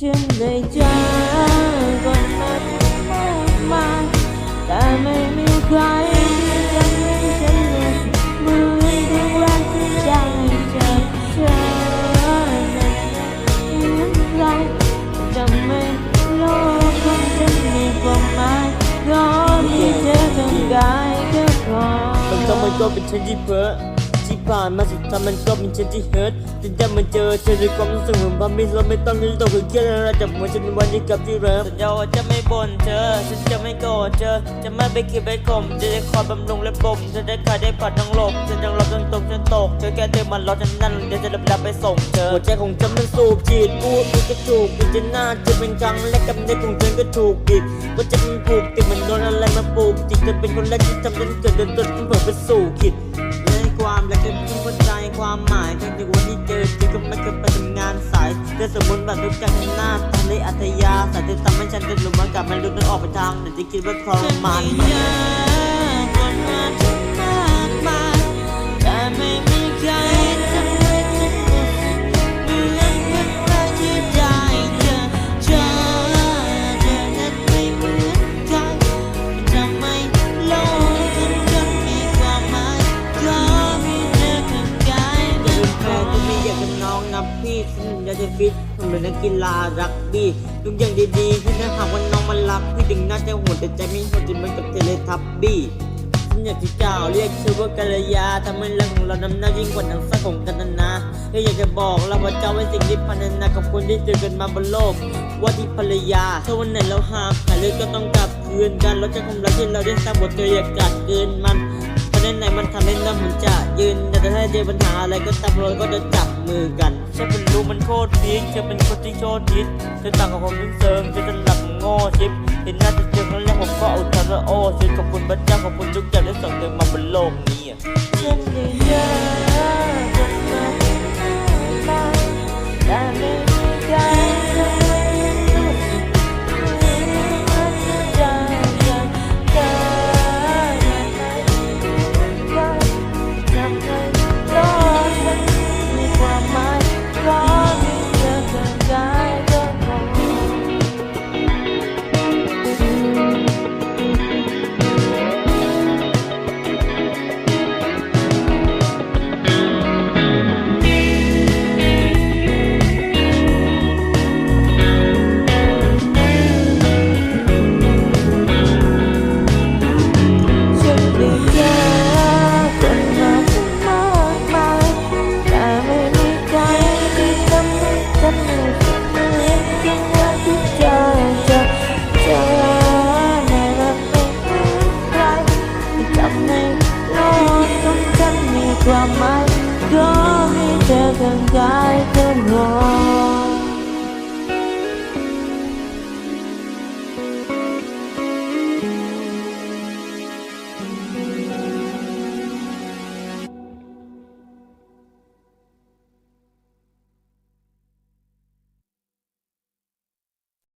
ฉันได้เจอคนนั้นมากมายแต่ไม่มีใครที่จะให้ฉันเลยเมือนทุกวันที่ได้เจอเธอนั้นเหมือนใครจะไม่โลกของฉันมีความหมายเพราะมีเธอตรงกายแค่กังมันก็เป็นฉันที่เพ้อ ผ่านมาสุดท้ายมันก็เป็นฉันที่เฮิร์ตจนได้มาเจอเธอด้วยความรู้สึกเหมือนว่าไม่เราไม่ต้องรีบต้องคือเครียดอะไรจับมือฉันในวันที่กลับที่เริ่มสัญญาว่าจะไม่บ่นเธอฉันจะไม่โกรธเธอจะไม่ไปคิดไปข่มจะได้คอยบำรุงและบ่มจะได้คอยได้ปัดทั้งหลบฉันยังรับจนตกจนตกเธอแค่เธอมันรอฉันนั่นเดี๋ยวจะรับรับไปส่งเธอหัวใจของฉันมันสูบฉีดพูดมันก็ถูกเป็นจะหน้าจะเป็นครั้งแรกกับในของฉันก็ถูกผิดว่าจะมันผูกติดมันโดนอะไรมาปลูกจิตเธอเป็นคนแรกที่ทำจนเกิดจนจนเผลอไปสู่ขิดใน ความรักจะต้องเข้าใจความหมายกันในวันที่เจอจริงก็ไม่เคยไปทำงานสายเธอสมมติแบบทุกการหน้าทำได้อัธยาสายเธอทำให้ฉันเป็นลมมากับมันลุกนึกออกไปทางแต่จะคิดว่าทรมาน ยากจะฟิตทำเป็นนักกีฬารักบี้ทุกอย่างดีๆที่ถ้าหากว่าน้องมันรักพี่ถึงน่าจะโหดแต่ใจไม่โหดจนเหมือนกับเทเลทับบี้ฉันอยากจะกล่าวเรียกชื่อว่ากัลยาทำให้เรื่องของเรานำหน้ายิ่งกว่าหนังสักของกันนานาแค่อยากจะบอกเราว่าเจ้าไว้สิ่งที่พันนากับคนที่เจอกันมาบนโลก ว่าที่ภรรยาถ้าวันไหนเราห่างหายเลยก็ต้องกลับคืนกันเราจะความรักที่เราได้สร้างบทเธออยากกัดเกินมัน เพราะในไหนมันทำให้เราเหมือนจะยืน แต่ถ้าเจอปัญหาอะไรก็ตำรวจก็จะจับมือกันฉันเป็นรู้มันโคตรพีคเธอเป็นคนที่โชดยิดเธอต่างกับผมทั้งเสริมเธอจะหลับโง่ชิปเห็นหน้าจะเจอครั้งแรกผมก็เอาเธอละโอ้ฉันขอบคุณพระเจ้าขอบคุณทุกอย่างที่ส่งเธอมาบนโลกนี้ำ